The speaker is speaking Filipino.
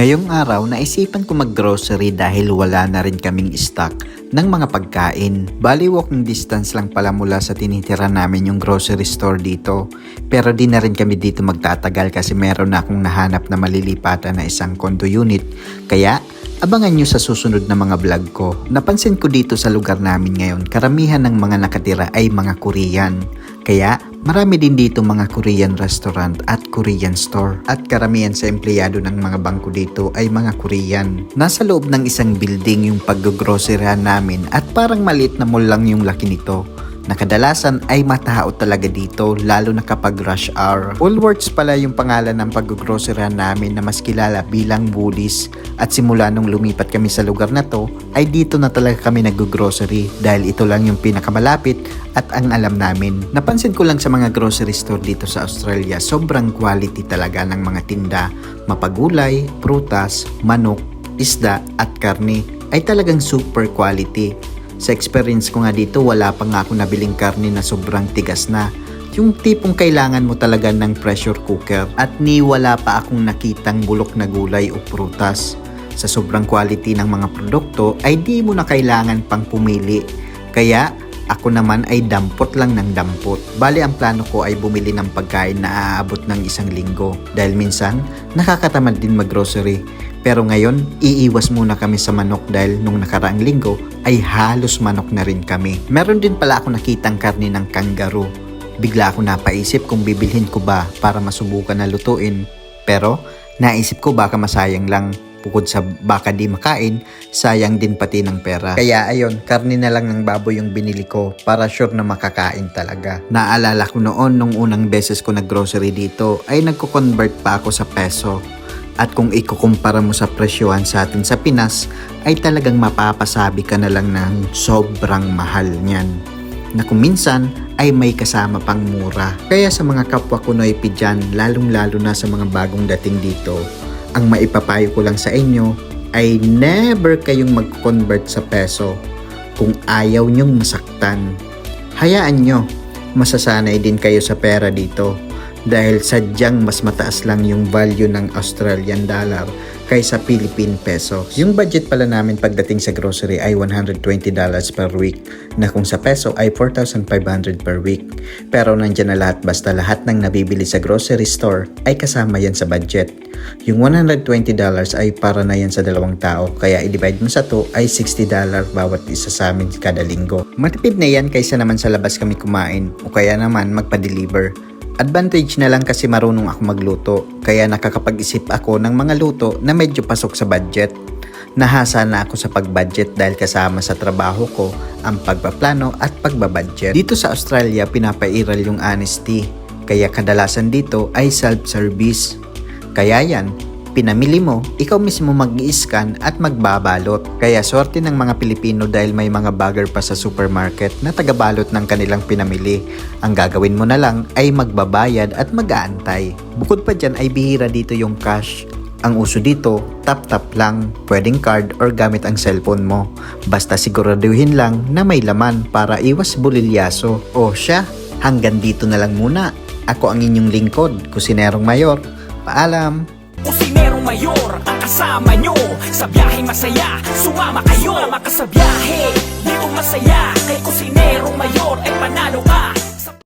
Ngayong araw, naisipan ko mag-grocery dahil wala na rin kaming stock ng mga pagkain. Bali walking distance lang pala mula sa tinitira namin yung grocery store dito. Pero di na rin kami dito magtatagal kasi meron na akong nahanap na malilipatan na isang condo unit. Kaya Abangan nyo sa susunod na mga vlog ko. Napansin ko dito sa lugar namin ngayon, karamihan ng mga nakatira ay mga Korean. Kaya marami din dito mga Korean restaurant at Korean store. At karamihan sa empleyado ng mga bangko dito ay mga Korean. Nasa loob ng isang building yung pag-groceryhan namin at parang maliit na mall lang yung laki nito na kadalasan ay matao talaga dito lalo na kapag rush hour. Woolworths pala yung pangalan ng pag-groceryhan namin na mas kilala bilang Woolies at simula nung lumipat kami sa lugar na to ay dito na talaga kami nag-grocery dahil ito lang yung pinakamalapit at ang alam namin. Napansin ko lang sa mga grocery store dito sa Australia sobrang quality talaga ng mga tinda. Mapagulay, prutas, manok, isda at karne ay talagang super quality. Sa experience ko nga dito, wala pa nga ako nabiling karne na sobrang tigas na. Yung tipong kailangan mo talaga ng pressure cooker at ni wala pa akong nakitang bulok na gulay o prutas. Sa sobrang quality ng mga produkto ay di mo na kailangan pang pumili. Kaya ako naman ay dampot lang ng dampot. Bali ang plano ko ay bumili ng pagkain na aabot ng isang linggo. Dahil minsan, nakakatamad din maggrocery. Pero ngayon, iiwas muna kami sa manok dahil nung nakaraang linggo ay halos manok na rin kami. Meron din pala ako nakitang karne ng kangaroo. Bigla ako napaisip kung bibilhin ko ba para masubukan na lutuin. Pero naisip ko baka masayang lang. Bukod sa baka di makain, sayang din pati ng pera. Kaya ayun, karne na lang ng baboy yung binili ko para sure na makakain talaga. Naalala ko noon nung unang beses ko nag-grocery dito ay nagko-convert pa ako sa peso. At kung ikukumpara mo sa presyohan sa atin sa Pinas, ay talagang mapapasabi ka na lang ng sobrang mahal niyan. Na kung minsan ay may kasama pang mura. Kaya sa mga kapwa ko Noipi dyan, lalong lalo na sa mga bagong dating dito, ang maipapayo ko lang sa inyo ay never kayong mag-convert sa peso kung ayaw nyong masaktan. Hayaan nyo, masasanay din kayo sa pera dito dahil sadyang mas mataas lang yung value ng Australian dollar kaysa Philippine peso. Yung budget pala namin pagdating sa grocery ay $120 per week na kung sa peso ay 4,500 per week. Pero nandyan na lahat basta lahat ng nabibili sa grocery store ay kasama yan sa budget. Yung $120 ay para na yan sa dalawang tao kaya i-divide mo sa to ay $60 bawat isa sa amin kada linggo. Matipid na yan kaysa naman sa labas kami kumain o kaya naman magpa-deliver. Advantage na lang kasi marunong ako magluto, kaya nakakapag-isip ako ng mga luto na medyo pasok sa budget. Nahasa na ako sa pag-budget dahil kasama sa trabaho ko ang pagpaplano at pagbabudget. Dito sa Australia, pinapairal yung honesty, kaya kadalasan dito ay self-service. Kaya yan, pinamili mo, ikaw mismo mag-i-scan at magbabalot. Kaya swerte ng mga Pilipino dahil may mga bagger pa sa supermarket na tagabalot ng kanilang pinamili. Ang gagawin mo na lang ay magbabayad at mag-aantay. Bukod pa dyan ay bihira dito yung cash. Ang uso dito, tap-tap lang, pwedeng card or gamit ang cellphone mo. Basta siguraduhin lang na may laman para iwas bulilyaso. O siya, hanggang dito na lang muna. Ako ang inyong lingkod, Kusinerong Mayor. Paalam! Mayor ang kasama nyo. Sa biyaheng masaya, sumama kayo. Sumama ka sa biyahe, dito masaya Kay Kusinerong Mayor ay panalo ka